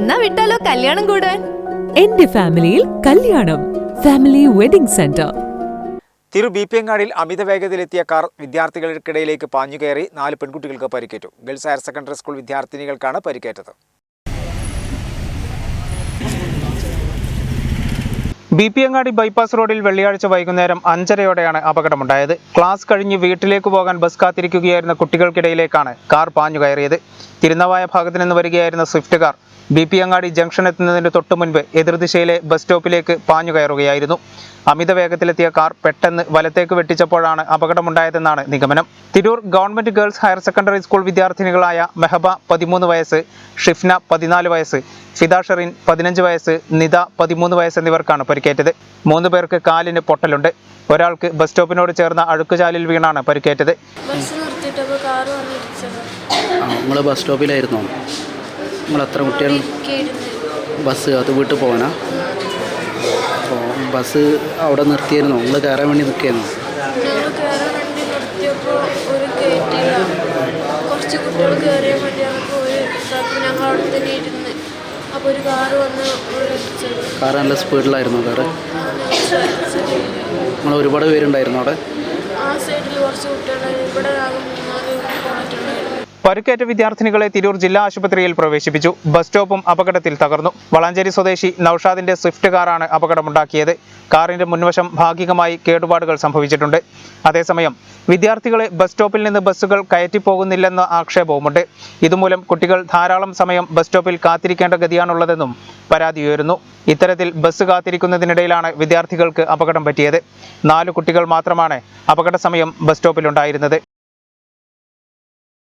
എന്നാ വിട്ടാലോ കല്യാണം കൂടാൻ? എന്റെ ഫാമിലിയിൽ കല്യാണം. Family wedding centre. തിരു ബി പി എങ്ങാടിൽ അമിത വേഗതയിലെത്തിയ കാർ വിദ്യാർത്ഥികൾക്കിടയിലേക്ക് പാഞ്ഞുകയറി നാല് പെൺകുട്ടികൾക്ക് പരിക്കേറ്റു. ഗേൾസ് ഹയർ സെക്കൻഡറി സ്കൂൾ വിദ്യാർത്ഥിനികൾക്കാണ് പരിക്കേറ്റത്. ബി പി അങ്ങാടി ബൈപ്പാസ് റോഡിൽ വെള്ളിയാഴ്ച വൈകുന്നേരം അഞ്ചരയോടെയാണ് അപകടമുണ്ടായത്. ക്ലാസ് കഴിഞ്ഞ് വീട്ടിലേക്ക് പോകാൻ ബസ് കാത്തിരിക്കുകയായിരുന്ന കുട്ടികൾക്കിടയിലേക്കാണ് കാർ പാഞ്ഞു കയറിയത് തിരുനവായ ഭാഗത്തു നിന്ന് വരികയായിരുന്ന Swift car B P Angadi junction എത്തുന്നതിന് തൊട്ടു മുൻപ് എതിർദിശയിലെ ബസ് സ്റ്റോപ്പിലേക്ക് പാഞ്ഞു കയറുകയായിരുന്നു അമിത വേഗത്തിലെത്തിയ കാർ പെട്ടെന്ന് വലത്തേക്ക് വെട്ടിച്ചപ്പോഴാണ് അപകടമുണ്ടായതെന്നാണ് നിഗമനം. Tirur government girls higher secondary school വിദ്യാർത്ഥിനികളായ Mehaba പതിമൂന്ന് വയസ്സ് ഷിഫ്ന പതിനാല് വയസ്സ് ഫിദ ഷെറിൻ പതിനഞ്ച് വയസ്സ് നിത പതിമൂന്ന് വയസ്സ് എന്നിവർക്കാണ് പരിക്കേറ്റത്. മൂന്ന് പേർക്ക് കാലിന് പൊട്ടലുണ്ട്. ഒരാൾക്ക് ബസ് സ്റ്റോപ്പിനോട് ചേർന്ന അഴുക്കുചാലിൽ വീണാണ് പരിക്കേറ്റത്. നിങ്ങൾ ബസ് സ്റ്റോപ്പിലായിരുന്നോ? നിങ്ങൾ എത്ര കുട്ടികൾ ബസ് അത് വീട്ടിൽ പോകാനാ അപ്പോൾ ബസ് അവിടെ നിർത്തിയായിരുന്നു? നിങ്ങൾ കയറാൻ വേണ്ടി നിൽക്കുകയായിരുന്നു ഞങ്ങൾ കയറാൻ വേണ്ടി നിർത്തിയപ്പോൾ ഒരു കയറ്റില്ല കുറച്ച് കുട്ടികൾ കയറിയാൽ മതി ഞങ്ങൾ അവിടെ തന്നെ ഇരുന്ന് അപ്പോൾ ഒരു കാറ് വന്ന് ഇവിടെ നല്ല സ്പീഡിലായിരുന്നു കാറ്. നമ്മൾ ഒരുപാട് പേരുണ്ടായിരുന്നു അവിടെ. ആ സൈഡിൽ കുറച്ച് കുട്ടികളുണ്ടായിരുന്നു. ഇവിടെ ആകെ മൂന്നാൽ പരുക്കേറ്റ വിദ്യാർത്ഥിനികളെ തിരൂർ ജില്ലാ ആശുപത്രിയിൽ പ്രവേശിപ്പിച്ചു. ബസ് സ്റ്റോപ്പും അപകടത്തിൽ തകർന്നു. വളാഞ്ചേരി സ്വദേശി നൌഷാദിന്റെ സ്വിഫ്റ്റ് കാറാണ് അപകടമുണ്ടാക്കിയത്. കാറിന്റെ മുൻവശം ഭാഗികമായി കേടുപാടുകൾ സംഭവിച്ചിട്ടുണ്ട്. അതേസമയം വിദ്യാർത്ഥികളെ ബസ് സ്റ്റോപ്പിൽ നിന്ന് ബസ്സുകൾ കയറ്റിപ്പോകുന്നില്ലെന്ന ആക്ഷേപവുമുണ്ട്. ഇതുമൂലം കുട്ടികൾ ധാരാളം സമയം ബസ് സ്റ്റോപ്പിൽ കാത്തിരിക്കേണ്ട ഗതിയാണുള്ളതെന്നും പരാതി ഉയരുന്നു. ഇത്തരത്തിൽ ബസ് കാത്തിരിക്കുന്നതിനിടയിലാണ് വിദ്യാർത്ഥികൾക്ക് അപകടം പറ്റിയത്. നാല് കുട്ടികൾ മാത്രമാണ് അപകട സമയം ബസ് സ്റ്റോപ്പിലുണ്ടായിരുന്നത്.